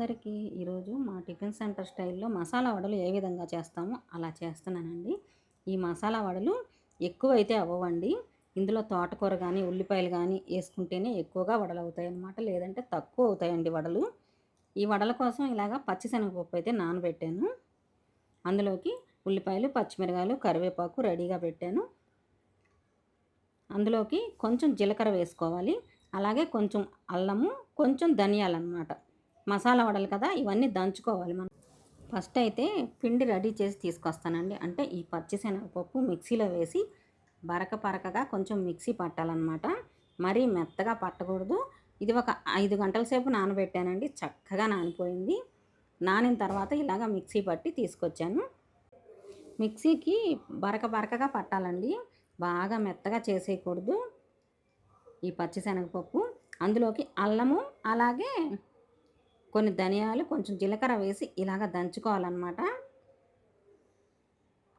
అందరికీ ఈరోజు మా టిఫిన్ సెంటర్ స్టైల్లో మసాలా వడలు ఏ విధంగా చేస్తామో అలా చేస్తున్నానండి. ఈ మసాలా వడలు ఎక్కువ అయితే అవ్వవండి. ఇందులో తోటకూర కానీ ఉల్లిపాయలు కానీ వేసుకుంటేనే ఎక్కువగా వడలు అవుతాయి అన్నమాట లేదంటే తక్కువ అవుతాయండి వడలు. ఈ వడల కోసం ఇలాగ పచ్చిశనగపప్పు అయితే నానబెట్టాను. అందులోకి ఉల్లిపాయలు పచ్చిమిరకాయలు కరివేపాకు రెడీగా పెట్టాను. అందులోకి కొంచెం జీలకర్ర వేసుకోవాలి. అలాగే కొంచెం అల్లము కొంచెం ధనియాలు అన్నమాట మసాలా వడలు కదా ఇవన్నీ దంచుకోవాలి మనం. ఫస్ట్ అయితే పిండి రెడీ చేసి తీసుకొస్తానండి. అంటే ఈ పచ్చిశనగపప్పు మిక్సీలో వేసి బరక పరకగా కొంచెం మిక్సీ పట్టాలన్నమాట. మరీ మెత్తగా పట్టకూడదు. ఇది ఒక ఐదు గంటల సేపు నానబెట్టానండి. చక్కగా నానిపోయింది. నానిన తర్వాత ఇలాగ మిక్సీ పట్టి తీసుకొచ్చాను. మిక్సీకి బరక బరకగా పట్టాలండి. బాగా మెత్తగా చేసేయకూడదు ఈ పచ్చిశనగపప్పు. అందులోకి అల్లము అలాగే కొన్ని ధనియాలు కొంచెం జీలకర్ర వేసి ఇలాగ దంచుకోవాలన్నమాట.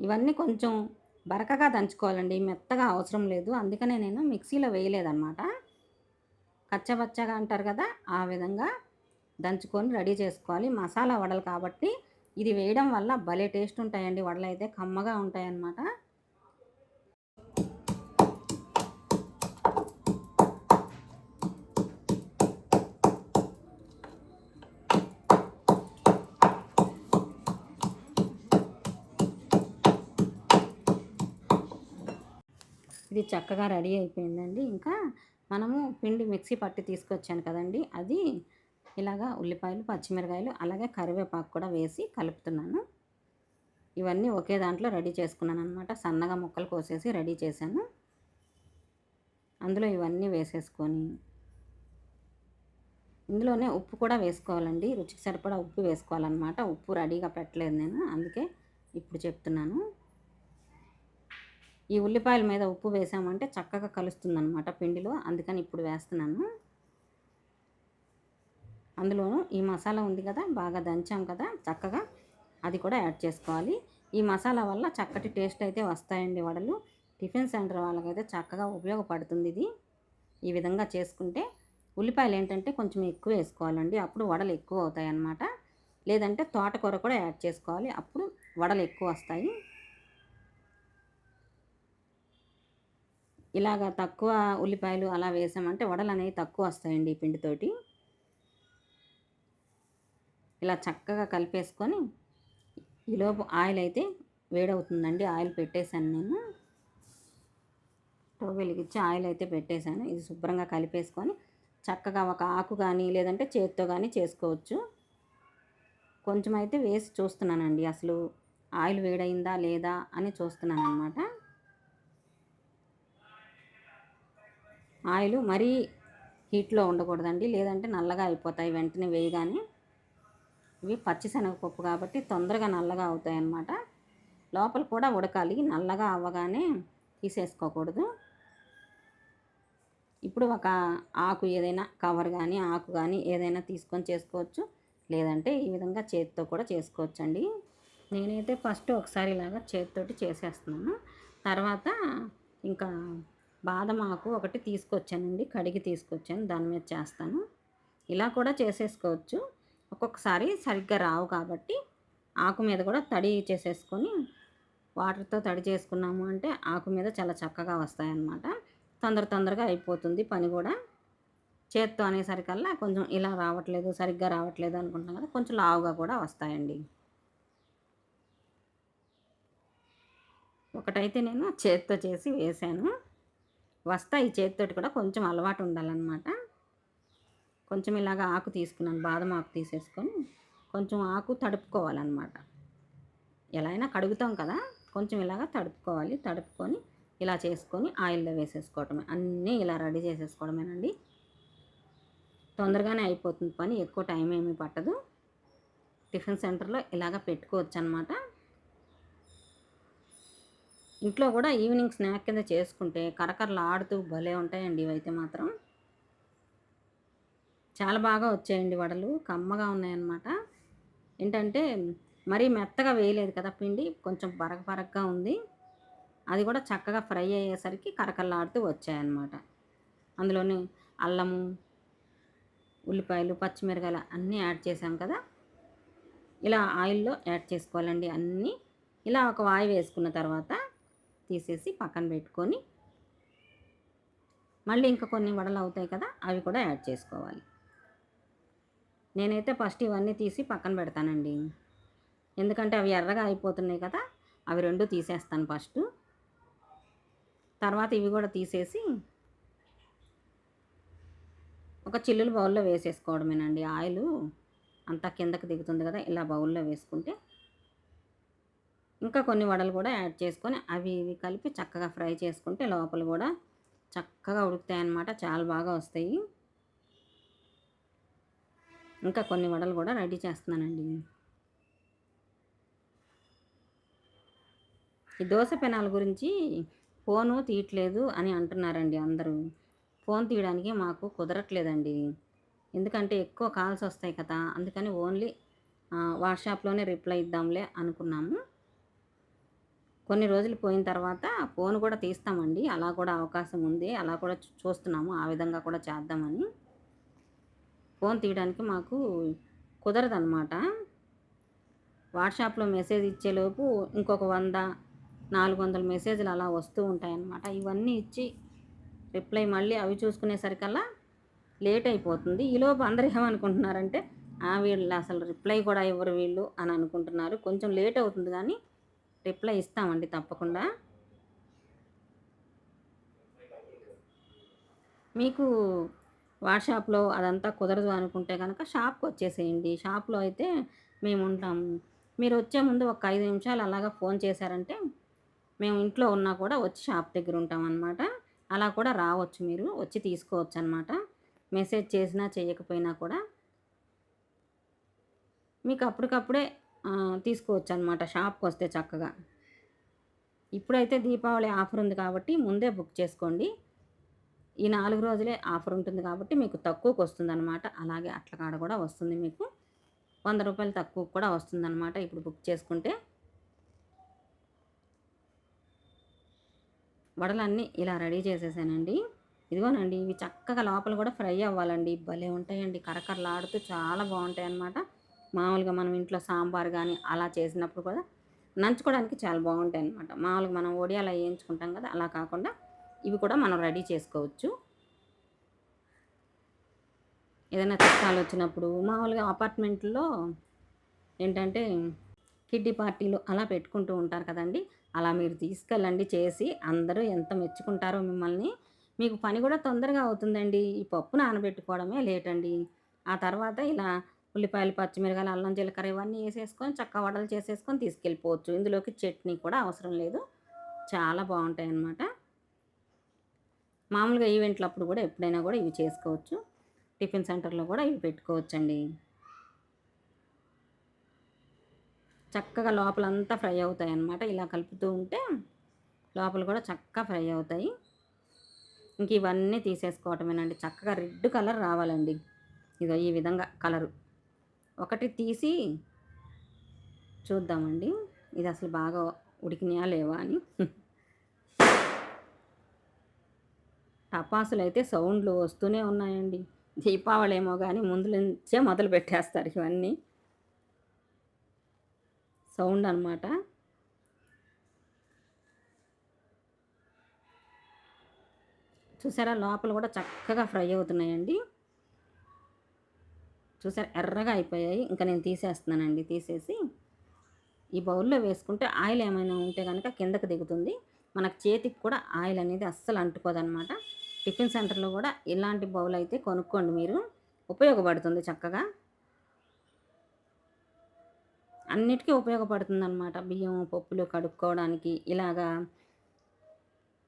ఇవన్నీ కొంచెం బరకగా దంచుకోవాలండి. మెత్తగా అవసరం లేదు. అందుకనే నేను మిక్సీలో వేయలేదన్నమాట. కచ్చబచ్చగా అంటారు కదా ఆ విధంగా దంచుకొని రెడీ చేసుకోవాలి. మసాలా వడలు కాబట్టి ఇది వేయడం వల్ల భలే టేస్ట్ ఉంటాయండి. వడలు అయితే కమ్మగా ఉంటాయన్నమాట. ఇది చక్కగా రెడీ అయిపోయిందండి. ఇంకా మనము పిండి మిక్సీ పట్టి తీసుకొచ్చాను కదండి. అది ఇలాగా ఉల్లిపాయలు పచ్చిమిరకాయలు అలాగే కరివేపాకు కూడా వేసి కలుపుతున్నాను. ఇవన్నీ ఒకే దాంట్లో రెడీ చేసుకున్నాను అనమాట సన్నగా ముక్కలు కోసేసి రెడీ చేశాను. అందులో ఇవన్నీ వేసేసుకొని ఇందులోనే ఉప్పు కూడా వేసుకోవాలండి. రుచికి సరిపడా ఉప్పు వేసుకోవాలన్నమాట. ఉప్పు రెడీగా పెట్టలేదు నేను. అందుకే ఇప్పుడు చెప్తున్నాను. ఈ ఉల్లిపాయల మీద ఉప్పు వేసామంటే చక్కగా కలుస్తుంది అనమాట పిండిలో. అందుకని ఇప్పుడు వేస్తున్నాను. అందులోనూ ఈ మసాలా ఉంది కదా బాగా దంచాం కదా చక్కగా అది కూడా యాడ్ చేసుకోవాలి. ఈ మసాలా వల్ల చక్కటి టేస్ట్ అయితే వస్తాయండి వడలు. టిఫిన్ సెంటర్ వాళ్ళకైతే చక్కగా ఉపయోగపడుతుంది ఇది. ఈ విధంగా చేసుకుంటే ఉల్లిపాయలు ఏంటంటే కొంచెం ఎక్కువ వేసుకోవాలండి. అప్పుడు వడలు ఎక్కువ అవుతాయి అన్నమాట లేదంటే తోటకూర కూడా యాడ్ చేసుకోవాలి. అప్పుడు వడలు ఎక్కువ వస్తాయి. ఇలాగ తక్కువ ఉల్లిపాయలు అలా వేసామంటే వడలు అనేవి తక్కువ వస్తాయండి ఈ పిండితోటి. ఇలా చక్కగా కలిపేసుకొని ఈలోపు ఆయిల్ అయితే వేడవుతుందండి. ఆయిల్ పెట్టేశాను నేను. స్టవ్ వెలిగించి ఆయిల్ అయితే పెట్టేశాను. ఇది శుభ్రంగా కలిపేసుకొని చక్కగా ఒక ఆకు కానీ లేదంటే చేతితో కానీ చేసుకోవచ్చు. కొంచెం అయితే వేసి చూస్తున్నానండి. అసలు ఆయిల్ వేడైందా లేదా అని చూస్తున్నాను అనమాట ఆయిల్ మరీ హీట్లో ఉండకూడదండి. లేదంటే నల్లగా అయిపోతాయి వెంటనే వేయగానే. ఇవి పచ్చిశనగపప్పు కాబట్టి తొందరగా నల్లగా అవుతాయి అన్నమాట లోపల కూడా ఉడకాలి. నల్లగా అవ్వగానే తీసేసుకోకూడదు. ఇప్పుడు ఒక ఆకు ఏదైనా కవర్ కానీ ఆకు కానీ ఏదైనా తీసుకొని చేసుకోవచ్చు. లేదంటే ఈ విధంగా చేతితో కూడా చేసుకోవచ్చు అండి నేనైతే ఫస్ట్ ఒకసారి ఇలాగా చేతితోటి చేసేస్తున్నాను. తర్వాత ఇంకా బాదం ఆకు ఒకటి తీసుకొచ్చానండి. కడిగి తీసుకొచ్చాను. దాని మీద చేస్తాను. ఇలా కూడా చేసేసుకోవచ్చు. ఒక్కొక్కసారి సరిగ్గా రావు కాబట్టి ఆకు మీద కూడా తడి చేసేసుకొని వాటర్తో తడి చేసుకున్నాము అంటే ఆకు మీద చాలా చక్కగా వస్తాయన్నమాట. తొందర తొందరగా అయిపోతుంది పని కూడా. చేత్తో అనేసరికల్లా కొంచెం ఇలా రావట్లేదు సరిగ్గా రావట్లేదు అనుకుంటున్నాం కదా కొంచెం లావుగా కూడా వస్తాయండి. ఒకటైతే నేను చేత్తో చేసి వేశాను వస్తాయి చేతితోటి కూడా కొంచెం అలవాటు ఉండాలన్నమాట. కొంచెం ఇలాగ ఆకు తీసుకున్నాను బాదం ఆకు తీసేసుకొని కొంచెం ఆకు తడుపుకోవాలన్నమాట. ఎలా అయినా కడుగుతాం కదా కొంచెం ఇలాగ తడుపుకోవాలి. తడుపుకొని ఇలా చేసుకొని ఆయిల్లో వేసేసుకోవటమే. అన్నీ ఇలా రెడీ చేసేసుకోవడమేనండి. తొందరగానే అయిపోతుంది పని ఎక్కువ టైం ఏమీ పట్టదు. టిఫిన్ సెంటర్లో ఇలాగ పెట్టుకోవచ్చు అనమాట ఇంట్లో కూడా ఈవినింగ్ స్నాక్ కింద చేసుకుంటే కరకరలు ఆడుతూ భలే ఉంటాయండి ఇవైతే మాత్రం. చాలా బాగా వచ్చాయండి వడలు కమ్మగా ఉన్నాయన్నమాట. ఏంటంటే మరీ మెత్తగా వేయలేదు కదా పిండి కొంచెం బరక బరకగా ఉంది. అది కూడా చక్కగా ఫ్రై అయ్యేసరికి కరకరలాడుతూ వచ్చాయన్నమాట. అందులోని అల్లము ఉల్లిపాయలు పచ్చిమిరకాయలు అన్నీ యాడ్ చేసాం కదా. ఇలా ఆయిల్లో యాడ్ చేసుకోవాలండి అన్నీ. ఇలా ఒక వాయి వేసుకున్న తర్వాత తీసేసి పక్కన పెట్టుకొని మళ్ళీ ఇంకా కొన్ని వడలు అవుతాయి కదా అవి కూడా యాడ్ చేసుకోవాలి. నేనైతే ఫస్ట్ ఇవన్నీ తీసి పక్కన పెడతానండి. ఎందుకంటే అవి ఎర్రగా అయిపోతున్నాయి కదా అవి రెండు తీసేస్తాను ఫస్ట్. తర్వాత ఇవి కూడా తీసేసి ఒక చిల్లులు బౌల్లో వేసేసుకోవడమేనండి. ఆయిల్ అంతా కిందకి దిగుతుంది కదా ఇలా బౌల్లో వేసుకుంటే ఇంకా కొన్ని వడలు కూడా యాడ్ చేసుకొని అవి ఇవి కలిపి చక్కగా ఫ్రై చేసుకుంటే లోపల కూడా చక్కగా ఉడుకుతాయి అన్నమాట చాలా బాగా వస్తాయి. ఇంకా కొన్ని వడలు కూడా రెడీ చేస్తున్నానండి. ఈ దోశ పెనాల గురించి ఫోను తీయట్లేదు అని అంటున్నారండి అందరూ. ఫోన్ తీయడానికి మాకు కుదరట్లేదండి. ఎందుకంటే ఎక్కువ కాల్స్ వస్తాయి కదా అందుకని ఓన్లీ వాట్సాప్లోనే రిప్లై ఇద్దాంలే అనుకున్నాము. కొన్ని రోజులు పోయిన తర్వాత ఫోన్ కూడా తీస్తామండి. అలా కూడా అవకాశం ఉంది. అలా కూడా చూస్తున్నాము. ఆ విధంగా కూడా చేద్దామని. ఫోన్ తీయడానికి మాకు కుదరదనమాట వాట్సాప్లో మెసేజ్ ఇచ్చేలోపు ఇంకొక వంద నాలుగు వందల మెసేజ్లు అలా వస్తూ ఉంటాయన్నమాట. ఇవన్నీ ఇచ్చి రిప్లై మళ్ళీ అవి చూసుకునేసరికల్లా లేట్ అయిపోతుంది. ఈలోపు అందరు ఏమనుకుంటున్నారంటే వీళ్ళు అసలు రిప్లై కూడా ఇవ్వరు వీళ్ళు అని అనుకుంటున్నారు. కొంచెం లేట్ అవుతుంది కానీ రిప్లై ఇస్తామండి తప్పకుండా. మీకు వాట్సాప్లో అదంతా కుదరదు అనుకుంటే కనుక షాప్కి వచ్చేసేయండి. షాప్లో అయితే మేము ఉంటాము మీరు వచ్చే ముందు ఒక ఐదు నిమిషాలు అలాగా ఫోన్ చేశారంటే మేము ఇంట్లో ఉన్నా కూడా వచ్చి షాప్ దగ్గర ఉంటాం అనమాట అలా కూడా రావచ్చు మీరు వచ్చి తీసుకోవచ్చు అనమాట మెసేజ్ చేసినా చేయకపోయినా కూడా. మీకు అప్పటికప్పుడే తీసుకోవచ్చు అనమాట షాప్కి వస్తే చక్కగా. ఇప్పుడైతే దీపావళి ఆఫర్ ఉంది కాబట్టి ముందే బుక్ చేసుకోండి. ఈ నాలుగు రోజులే ఆఫర్ ఉంటుంది కాబట్టి మీకు తక్కువకు వస్తుందన్నమాట అలాగే అట్ల కాడ కూడా వస్తుంది మీకు. వంద రూపాయలు తక్కువ కూడా వస్తుందన్నమాట ఇప్పుడు బుక్ చేసుకుంటే. వడలన్నీ ఇలా రెడీ చేసేసానండి. ఇదిగోనండి ఇవి చక్కగా లోపల కూడా ఫ్రై అవ్వాలండి. భలే ఉంటాయండి. కరకరలాడుతూ చాలా బాగుంటాయి అన్నమాట మామూలుగా మనం ఇంట్లో సాంబార్ కానీ అలా చేసినప్పుడు కూడా నంచుకోవడానికి చాలా బాగుంటాయి అనమాట మామూలుగా మనం ఒడియాలు వేయించుకుంటాం కదా అలా కాకుండా ఇవి కూడా మనం రెడీ చేసుకోవచ్చు. ఏదైనా చుట్టాలు వచ్చినప్పుడు మామూలుగా అపార్ట్మెంట్లో ఏంటంటే కిడ్డీ పార్టీలు అలా పెట్టుకుంటూ ఉంటారు కదండి. అలా మీరు తీసుకెళ్ళండి చేసి అందరూ ఎంత మెచ్చుకుంటారో మిమ్మల్ని. మీకు పని కూడా తొందరగా అవుతుందండి. ఈ పప్పు నానబెట్టుకోవడమే లేట్ అండి. ఆ తర్వాత ఇలా ఉల్లిపాయలు పచ్చిమిరకాయలు అల్లం జీలకర్ర ఇవన్నీ వేసేసుకొని చక్క వడలు చేసేసుకొని తీసుకెళ్ళిపోవచ్చు. ఇందులోకి చట్నీ కూడా అవసరం లేదు. చాలా బాగుంటాయి అన్నమాట మామూలుగా ఈవెంట్లు అప్పుడు కూడా ఎప్పుడైనా కూడా ఇవి చేసుకోవచ్చు. టిఫిన్ సెంటర్లో కూడా ఇవి పెట్టుకోవచ్చండి. చక్కగా లోపలంతా ఫ్రై అవుతాయి అన్నమాట ఇలా కలుపుతూ ఉంటే లోపల కూడా చక్కగా ఫ్రై అవుతాయి. ఇంక ఇవన్నీ తీసేసుకోవటమేనండి. చక్కగా రెడ్ కలర్ రావాలండి. ఇదో ఈ విధంగా కలరు. ఒకటి తీసి చూద్దామండి. ఇది అసలు బాగా ఉడికినాయా లేవా అని. టపాసులు అయితే సౌండ్లు వస్తూనే ఉన్నాయండి. దీపావళి ఏమో కానీ ముందు నుంచే మొదలు పెట్టేస్తారు ఇవన్నీ. సౌండ్ అనమాట చూసారా లోపల కూడా చక్కగా ఫ్రై అవుతున్నాయండి. చూసారు? ఎర్రగా అయిపోయాయి. ఇంకా నేను తీసేస్తున్నానండి. తీసేసి ఈ బౌల్లో వేసుకుంటే ఆయిల్ ఏమైనా ఉంటే కనుక కిందకు దిగుతుంది. మనకు చేతికి కూడా ఆయిల్ అనేది అస్సలు అంటుకోదనమాట. టిఫిన్ సెంటర్లో కూడా ఇలాంటి బౌల్ అయితే కొనుక్కోండి మీరు. ఉపయోగపడుతుంది చక్కగా. అన్నిటికీ ఉపయోగపడుతుంది అనమాట బియ్యం పప్పులు కడుక్కోవడానికి ఇలాగా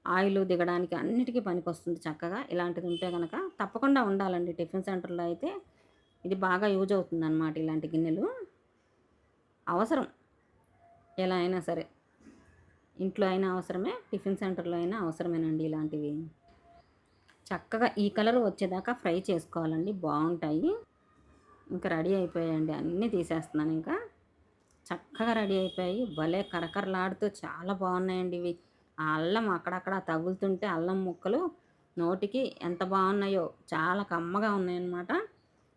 ఆయిల్ దిగడానికి అన్నిటికీ పనికొస్తుంది చక్కగా. ఇలాంటిది ఉంటే కనుక తప్పకుండా ఉండాలండి. టిఫిన్ సెంటర్లో అయితే ఇది బాగా యూజ్ అవుతుంది అనమాట ఇలాంటి గిన్నెలు. అవసరం. ఎలా అయినా సరే. ఇంట్లో అయినా అవసరమే టిఫిన్ సెంటర్లో అయినా అవసరమేనండి ఇలాంటివి. చక్కగా ఈ కలర్ వచ్చేదాకా ఫ్రై చేసుకోవాలండి బాగుంటాయి. ఇంకా రెడీ అయిపోయాయండి అన్నీ తీసేస్తున్నాను ఇంకా. చక్కగా రెడీ అయిపోయాయి భలే కరకరలాడుతూ చాలా బాగున్నాయండి ఇవి. ఆ అల్లం అక్కడక్కడ తగులుతుంటే అల్లం ముక్కలు నోటికి ఎంత బాగున్నాయో చాలా కమ్మగా ఉన్నాయన్నమాట.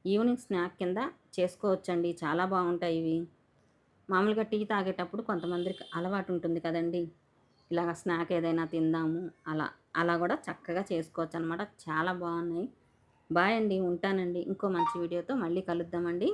ఈవినింగ్ స్నాక్ కింద చేసుకోవచ్చండి. చాలా బాగుంటాయి ఇవి. మామూలుగా టీ తాగేటప్పుడు కొంతమందికి అలవాటు ఉంటుంది కదండి. ఇలాగ స్నాక్ ఏదైనా తిందాము అలా అలా కూడా చక్కగా చేసుకోవచ్చు అనమాట చాలా బాగున్నాయి. బాయ్ అండి ఉంటానండి. ఇంకో మంచి వీడియోతో మళ్ళీ కలుద్దామండి.